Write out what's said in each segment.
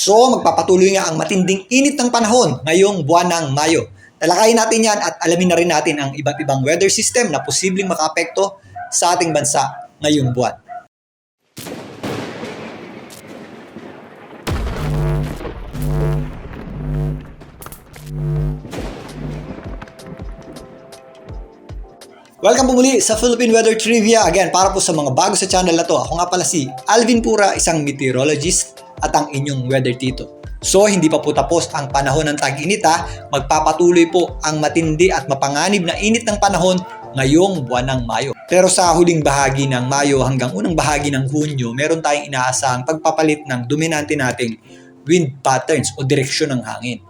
So, magpapatuloy nga ang matinding init ng panahon ngayong buwan ng Mayo. Talakayin natin yan at alamin na rin natin ang iba't ibang weather system na posibleng makaapekto sa ating bansa ngayong buwan. Welcome po muli sa Philippine Weather Trivia. Again, para po sa mga bago sa channel na to, ako nga pala si Alvin Pura, isang meteorologist at ang inyong weather tito. So, hindi pa po tapos ang panahon ng tag-init ha. Magpapatuloy po ang matindi at mapanganib na init ng panahon ngayong buwan ng Mayo. Pero sa huling bahagi ng Mayo hanggang unang bahagi ng Hunyo, meron tayong inaasahang pagpapalit ng dominante nating wind patterns o direksyon ng hangin.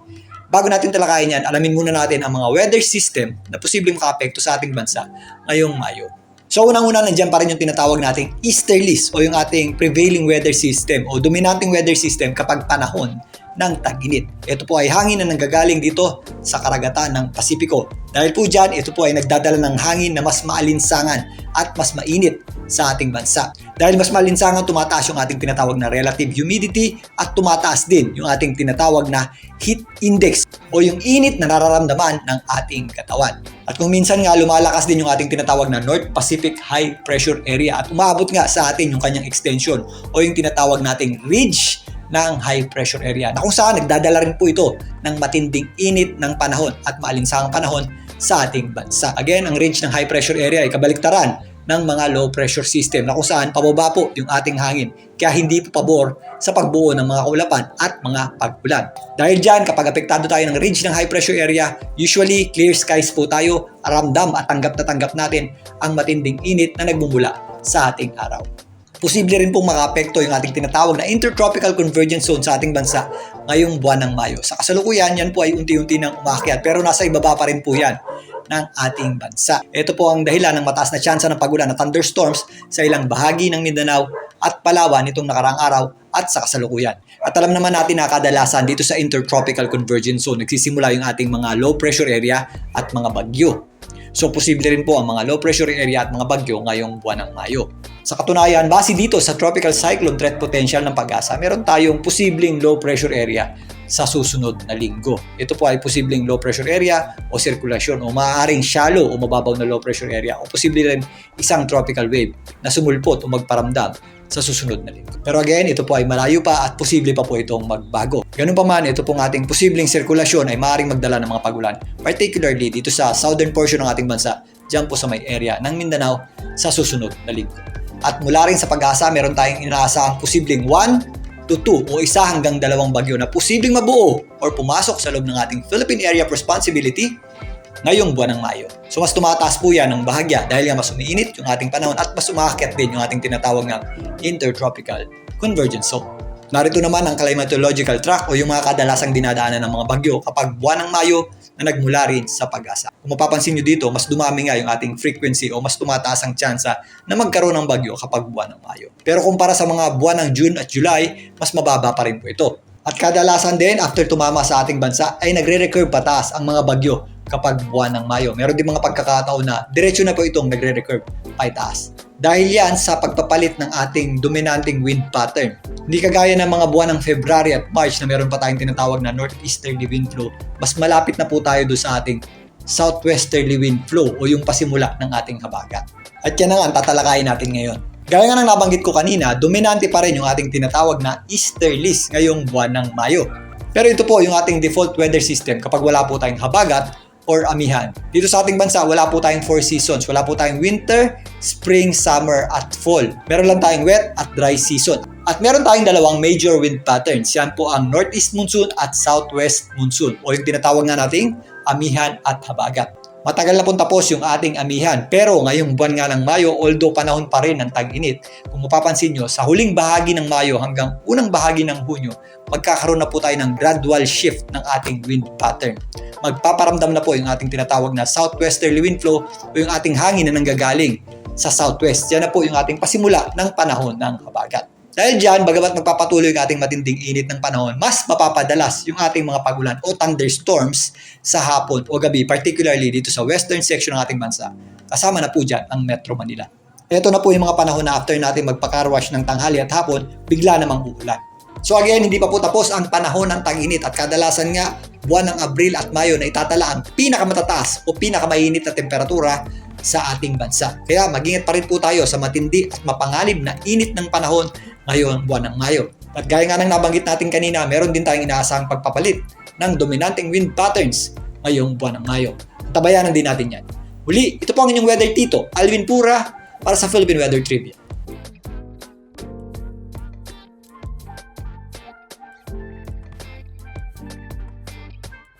Bago natin talakayin yan, alamin muna natin ang mga weather system na posibleng makaapekto sa ating bansa ngayong Mayo. So unang-una nandiyan pa rin yung tinatawag nating easterlies o yung ating prevailing weather system o dominanting weather system kapag panahon ng tag-init. Ito po ay hangin na nanggagaling dito sa karagatan ng Pasipiko. Dahil po dyan, ito po ay nagdadala ng hangin na mas maalinsangan at mas mainit sa ating bansa. Dahil mas malinsangan, tumataas yung ating tinatawag na relative humidity at tumataas din yung ating tinatawag na heat index o yung init na nararamdaman ng ating katawan. At kung minsan nga lumalakas din yung ating tinatawag na North Pacific High Pressure Area at umabot nga sa atin yung kanyang extension o yung tinatawag nating ridge ng high pressure area na kung saan nagdadala rin po ito ng matinding init ng panahon at maalinsangang panahon sa ating bansa. Again, ang range ng high pressure area ay kabaliktaran ng mga low pressure system na kung saan pababa po yung ating hangin kaya hindi po pabor sa pagbuo ng mga kaulapan at mga pag-ulan. Dahil dyan, kapag apektado tayo ng range ng high pressure area, usually clear skies po tayo, aramdam at tanggap na tanggap natin ang matinding init na nagmumula sa ating araw posible rin pong makaapekto yung ating tinatawag na intertropical convergence zone sa ating bansa ngayong buwan ng Mayo. Sa kasalukuyan, yan po ay unti-unti nang umakyat pero nasa ibaba pa rin po yan ng ating bansa. Ito po ang dahilan ng mataas na tsansa ng pagulan na thunderstorms sa ilang bahagi ng Mindanao at Palawan nitong nakaraang araw at sa kasalukuyan. At alam naman natin na kadalasan dito sa intertropical convergence zone nagsisimula yung ating mga low pressure area at mga bagyo. So posible rin po ang mga low pressure area at mga bagyo ngayong buwan ng Mayo. Sa katunayan, base dito sa tropical cyclone threat potential ng pag-asa, meron tayong posibleng low pressure area sa susunod na linggo. Ito po ay posibleng low pressure area o sirkulasyon o maaaring shallow o mababaw na low pressure area o posible rin isang tropical wave na sumulpot o magparamdam sa susunod na linggo. Pero again, ito po ay malayo pa at posible pa po itong magbago. Ganun pa man, ito pong ating posibleng sirkulasyon ay maaaring magdala ng mga pagulan, particularly dito sa southern portion ng ating bansa, dyan po sa may area ng Mindanao sa susunod na linggo. At mula rin sa pag-asa, meron tayong inaasahang posibleng 1 to 2 o isa hanggang dalawang bagyo na posibleng mabuo or pumasok sa loob ng ating Philippine Area of Responsibility ngayong buwan ng Mayo. So mas tumataas po yan ng bahagya dahil nga mas umiinit yung ating panahon at mas umakyat din yung ating tinatawag na intertropical convergence zone. Narito naman ang climatological track o yung mga kadalasang dinadaanan ng mga bagyo kapag buwan ng Mayo na nagmula rin sa pag-asa. Kung mapapansin nyo dito, mas dumami nga yung ating frequency o mas tumataas ang tsansa na magkaroon ng bagyo kapag buwan ng Mayo. Pero kumpara sa mga buwan ng June at July, mas mababa pa rin po ito. At kadalasan din, after tumama sa ating bansa, ay nagre-recurve pataas ang mga bagyo kapag buwan ng Mayo. Meron din mga pagkakataon na diretso na po itong nagre-recurve paitaas. Dahil yan sa pagpapalit ng ating dominanting wind pattern. Hindi kagaya ng mga buwan ng February at March na meron pa tayong tinatawag na northeasterly wind flow. Mas malapit na po tayo doon sa ating southwesterly wind flow o yung pasimula ng ating habagat. At yan na nga ang tatalakayin natin ngayon. Gaya nga ng nabanggit ko kanina, dominante pa rin yung ating tinatawag na easterlies ngayong buwan ng Mayo. Pero ito po yung ating default weather system kapag wala po tayong habagat or amihan. Dito sa ating bansa, wala po tayong four seasons. Wala po tayong winter, spring, summer, at fall. Meron lang tayong wet at dry season. At meron tayong dalawang major wind patterns. Yan po ang northeast monsoon at southwest monsoon o yung tinatawag nga nating amihan at habagat. Matagal na pong tapos yung ating amihan. Pero ngayong buwan nga ng Mayo, although panahon pa rin ng tag-init, kung mapapansin nyo, sa huling bahagi ng Mayo hanggang unang bahagi ng Hunyo, magkakaroon na po tayo ng gradual shift ng ating wind pattern. Magpaparamdam na po yung ating tinatawag na southwesterly wind flow o yung ating hangin na nanggagaling sa southwest. Yan na po yung ating pasimula ng panahon ng habagat. Dahil dyan, bagamat magpapatuloy ang ating matinding init ng panahon, mas mapapadalas yung ating mga pagulan o thunderstorms sa hapon o gabi, particularly dito sa western section ng ating bansa. Kasama na po dyan ang Metro Manila. Ito na po yung mga panahon na after natin magpakarwash ng tanghali at hapon, bigla namang uulan. So again, hindi pa po tapos ang panahon ng tag-init at kadalasan nga buwan ng Abril at Mayo na itatala ang pinakamatataas o pinakamainit na temperatura sa ating bansa. Kaya mag-ingat pa rin po tayo sa matindi at mapanganib na init ng panahon ngayong buwan ng Mayo. At gaya nga ng nabanggit natin kanina, meron din tayong inaasahang pagpapalit ng dominanteng wind patterns ngayong buwan ng Mayo. Tabayanan din natin yan. Muli, ito po ang inyong weather tito, Alvin Pura, para sa Philippine Weather Trivia.